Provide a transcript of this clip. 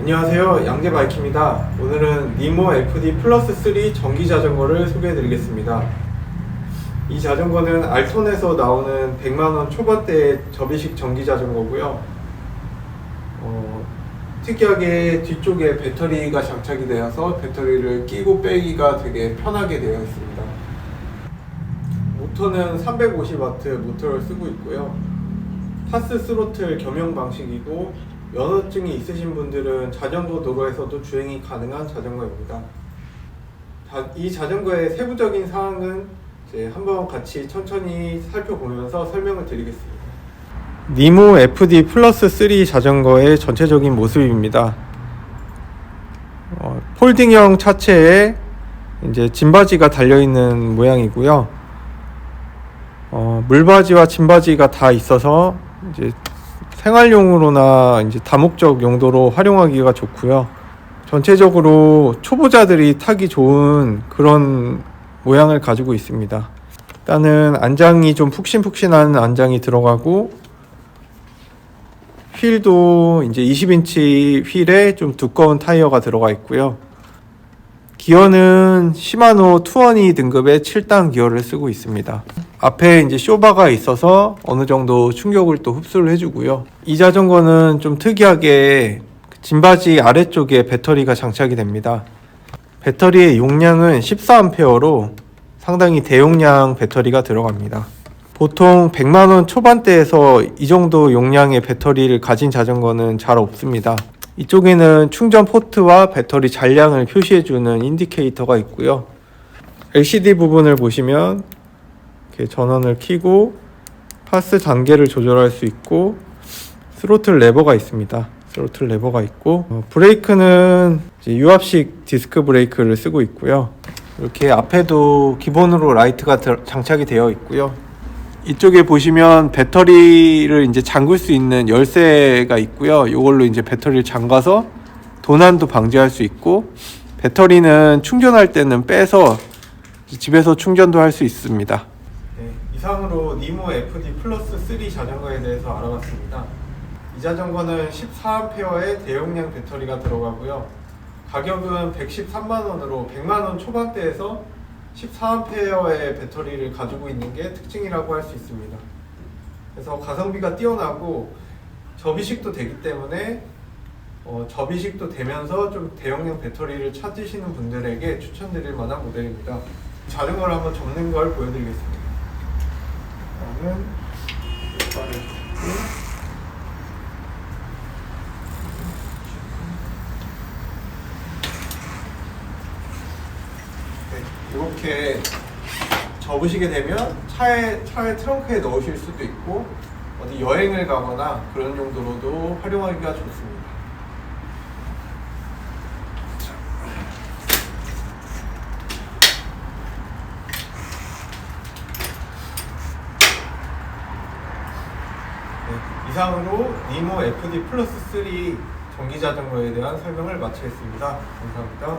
안녕하세요. 양재 바이크입니다. 오늘은 니모 FD 플러스 3 전기 자전거를 소개해 드리겠습니다. 이 자전거는 알톤에서 나오는 100만원 초반대의 접이식 전기 자전거고요. 어, 특이하게 뒤쪽에 배터리가 장착이 되어서 배터리를 끼고 빼기가 되게 편하게 되어 있습니다. 모터는 350W 모터를 쓰고 있고요. 파스 스로틀 겸용 방식이고 면허증이 있으신 분들은 자전거 도로에서도 주행이 가능한 자전거입니다. 자- 이 자전거의 세부적인 사항은 이제 한번 같이 천천히 살펴보면서 설명을 드리겠습니다. 니모 FD 플러스 3 자전거의 전체적인 모습입니다. 어, 폴딩형 차체에 이제 짐바지가 달려 있는 모양이고요. 어, 물바지와 짐바지가 다 있어서 이제 생활용으로나 이제 다목적 용도로 활용하기가 좋고요. 전체적으로 초보자들이 타기 좋은 그런 모양을 가지고 있습니다. 일단은 안장이 좀 푹신푹신한 안장이 들어가고 휠도 이제 20인치 휠에 좀 두꺼운 타이어가 들어가 있고요. 기어는 시마노 투어니 등급의 7단 기어를 쓰고 있습니다. 앞에 이제 쇼바가 있어서 어느 정도 충격을 또 흡수를 해주고요. 이 자전거는 좀 특이하게 짐바지 아래쪽에 배터리가 장착이 됩니다. 배터리의 용량은 14A로 상당히 대용량 배터리가 들어갑니다. 보통 100만원 초반대에서 이 정도 용량의 배터리를 가진 자전거는 잘 없습니다. 이쪽에는 충전 포트와 배터리 잔량을 표시해주는 인디케이터가 있고요. LCD 부분을 보시면 이렇게 전원을 켜고 파스 단계를 조절할 수 있고 스로틀 레버가 있습니다. 스로틀 레버가 있고 어, 브레이크는 유압식 디스크 브레이크를 쓰고 있고요. 이렇게 앞에도 기본으로 라이트가 들- 장착이 되어 있고요. 이쪽에 보시면 배터리를 이제 잠글 수 있는 열쇠가 있고요. 이걸로 이제 배터리를 잠가서 도난도 방지할 수 있고 배터리는 충전할 때는 빼서 집에서 충전도 할 수 있습니다. 네, 이상으로 니모 FD 플러스 3 자전거에 대해서 알아봤습니다. 이 자전거는 14A의 대용량 배터리가 들어가고요. 가격은 113만 원으로 100만 원 초반대에서 14A의 배터리를 가지고 있는 게 특징이라고 할 수 있습니다. 그래서 가성비가 뛰어나고 접이식도 되기 때문에 어, 접이식도 되면서 좀 대용량 배터리를 찾으시는 분들에게 추천드릴 만한 모델입니다. 자전거를 한번 접는 걸 보여드리겠습니다. 다음은 이빨을 접고 네, 이렇게 접으시게 되면 차에 차에 트렁크에 넣으실 수도 있고 어디 여행을 가거나 그런 용도로도 활용하기가 좋습니다. 이상으로 니모 FD 플러스 3 전기 자전거에 대한 설명을 마치겠습니다. 감사합니다.